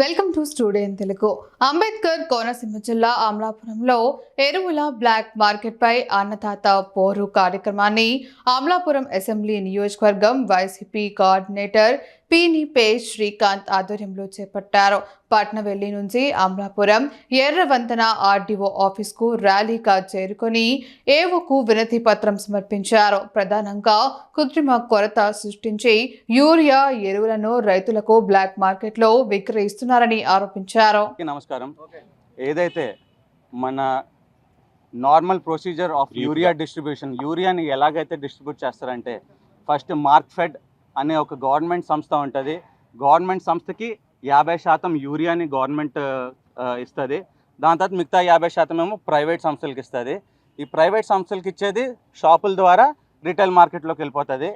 Welcome to studio Telugu Ambedkar Konaseema జిల్లా అమలాపురంలో ఎరువుల బ్లాక్ మార్కెట్ పై అన్నదాత పోరు కార్యక్రమాన్ని అమలాపురం అసెంబ్లీ నియోజకవర్గం వైసీపీ కోఆర్డినేటర్ పీని పే శ్రీకాంత్ ఆధ్వర్యంలో చేపట్టారు. పట్నవెల్లి నుంచి అమలాపురం ఎర్రవంతన ఆర్డీఓ ఆఫీస్కు ర్యాలీగా చేరుకొని ఏవోకు వినతి పత్రం సమర్పించారు. ప్రధానంగా కృత్రిమ కొరత సృష్టించి యూరియా ఎరువులను రైతులకు బ్లాక్ మార్కెట్లో విక్రయిస్తున్నారని ఆరోపించారు. నమస్కారం. ఏదైతే మన normal procedure of urea. Distribution యూరియాని ఎలాగైతే డిస్ట్రిబ్యూట్ చేస్తారంటే ఫస్ట్ మార్క్ ఫెడ్ అనే ఒక గవర్నమెంట్ సంస్థ ఉంటుంది. గవర్నమెంట్ సంస్థకి యాభై శాతం యూరియాని గవర్నమెంట్ ఇస్తుంది. దాని తర్వాత మిగతా యాభై శాతం ఏమో ప్రైవేట్ సంస్థలకు ఇస్తుంది. ఈ ప్రైవేట్ సంస్థలకు ఇచ్చేది షాపుల ద్వారా రిటైల్ మార్కెట్లోకి వెళ్ళిపోతుంది.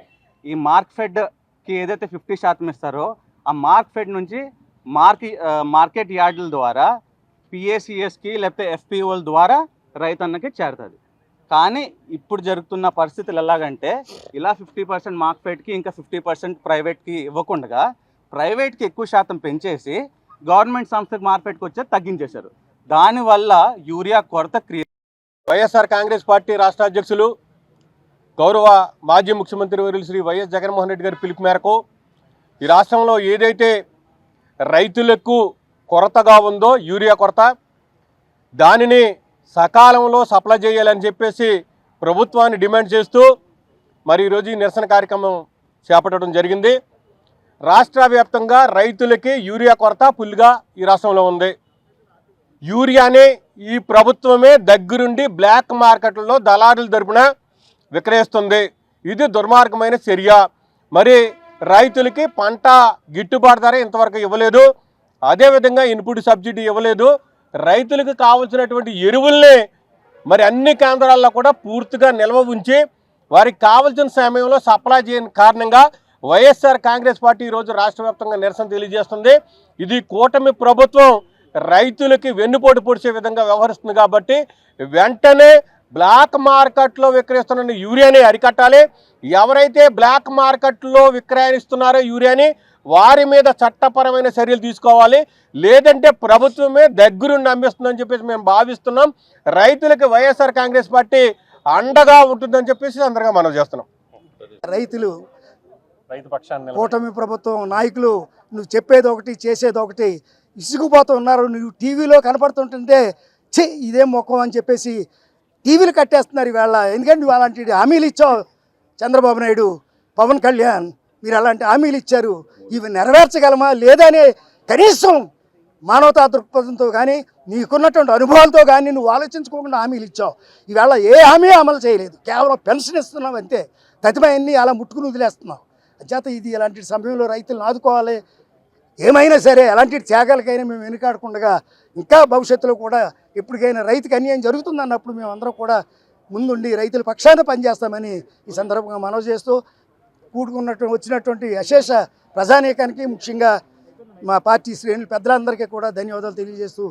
ఈ మార్క్ ఫెడ్కి ఏదైతే ఫిఫ్టీ శాతం ఇస్తారో ఆ మార్క్ ఫెడ్ నుంచి మార్కి మార్కెట్ యార్డుల ద్వారా పిఏసిఎస్కి లేకపోతే ఎఫ్పిఓల ద్వారా రైతన్నకి చేరుతుంది. కానీ ఇప్పుడు జరుగుతున్న పరిస్థితులు ఎలాగంటే ఇలా ఫిఫ్టీ పర్సెంట్ మార్కెట్కి ఇంకా ఫిఫ్టీ పర్సెంట్ ప్రైవేట్కి ఇవ్వకుండా ప్రైవేట్కి ఎక్కువ శాతం పెంచేసి గవర్నమెంట్ సంస్థకి మార్కెట్కి వచ్చే తగ్గించేశారు. దానివల్ల యూరియా కొరత క్రియ వైఎస్ఆర్ కాంగ్రెస్ పార్టీ రాష్ట్ర అధ్యక్షులు గౌరవ మాజీ ముఖ్యమంత్రి వర్యులు శ్రీ వైఎస్ జగన్మోహన్ రెడ్డి గారి పిలుపు మేరకు ఈ రాష్ట్రంలో ఏదైతే రైతులకు కొరతగా ఉందో యూరియా కొరత దానిని సకాలంలో సప్లై చేయాలని చెప్పేసి ప్రభుత్వాన్ని డిమాండ్ చేస్తూ మరి ఈరోజు ఈ నిరసన కార్యక్రమం చేపట్టడం జరిగింది. రాష్ట్ర వ్యాప్తంగా రైతులకి యూరియా కొరత ఫుల్గా ఈ రాష్ట్రంలో ఉంది. యూరియాని ఈ ప్రభుత్వమే దగ్గరుండి బ్లాక్ మార్కెట్లలో దళారుల తరపున విక్రయిస్తుంది. ఇది దుర్మార్గమైన చర్య. మరి రైతులకి పంట గిట్టుబాటు ధర ఇంతవరకు ఇవ్వలేదు. అదేవిధంగా ఇన్పుట్ సబ్సిడీ ఇవ్వలేదు. రైతులకు కావలసినటువంటి ఎరువుల్ని మరి అన్ని కేంద్రాల్లో కూడా పూర్తిగా నిల్వ ఉంచి వారికి కావలసిన సమయంలో సప్లై చేయని కారణంగా వైఎస్ఆర్ కాంగ్రెస్ పార్టీ ఈరోజు రాష్ట్ర వ్యాప్తంగా నిరసన తెలియజేస్తుంది. ఇది కూటమి ప్రభుత్వం రైతులకి వెన్నుపోటు పొడిచే విధంగా వ్యవహరిస్తుంది కాబట్టి వెంటనే బ్లాక్ మార్కెట్లో విక్రయిస్తున్న యూరియాని అరికట్టాలి. ఎవరైతే బ్లాక్ మార్కెట్లో విక్రయిస్తున్నారో యూరియాని వారి మీద చట్టపరమైన చర్యలు తీసుకోవాలి. లేదంటే ప్రభుత్వమే దగ్గరుండి అమ్మిస్తుందని చెప్పేసి మేము భావిస్తున్నాం. రైతులకి వైఎస్ఆర్ కాంగ్రెస్ పార్టీ అండగా ఉంటుందని చెప్పేసి అందరిగా మనం చేస్తున్నాం. రైతులు రైతు పక్షాన్ని కూటమి ప్రభుత్వం నాయకులు నువ్వు చెప్పేది ఒకటి చేసేది ఒకటి ఇసుకుపోతూ ఉన్నారు నువ్వు టీవీలో కనపడుతుంటుంటే ఛీ ఇదేం మొక్కం అని చెప్పేసి టీవీలు కట్టేస్తున్నారు ఈవేళ. ఎందుకంటే నువ్వు అలాంటి హామీలు ఇచ్చావు చంద్రబాబు నాయుడు పవన్ కళ్యాణ్. మీరు అలాంటి హామీలు ఇచ్చారు ఇవి నెరవేర్చగలమా లేదనే కనీసం మానవతా దృక్పథంతో కానీ నీకున్నటువంటి అనుభవాలతో కానీ నువ్వు ఆలోచించుకోకుండా హామీలు ఇచ్చావు. ఈవేళ ఏ హామీ అమలు చేయలేదు. కేవలం పెన్షన్ ఇస్తున్నావు అంతే. తతిమయన్ని అలా ముట్టుకుని వదిలేస్తున్నావు. అంచేత ఇది ఇలాంటి సమయంలో రైతులను ఆదుకోవాలి. ఏమైనా సరే ఎలాంటి త్యాగాలకైనా మేము వెనుకాడకుండా ఇంకా భవిష్యత్తులో కూడా ఎప్పటికైనా రైతుకి అన్యాయం జరుగుతుందన్నప్పుడు మేము అందరం కూడా ముందుండి రైతుల పక్షాన పనిచేస్తామని ఈ సందర్భంగా మనవి చేస్తూ కూడుకున్నట్టు వచ్చినటువంటి అశేష ప్రజానీకానికి ముఖ్యంగా మా పార్టీ శ్రేణులు పెద్దలందరికీ కూడా ధన్యవాదాలు తెలియజేస్తూ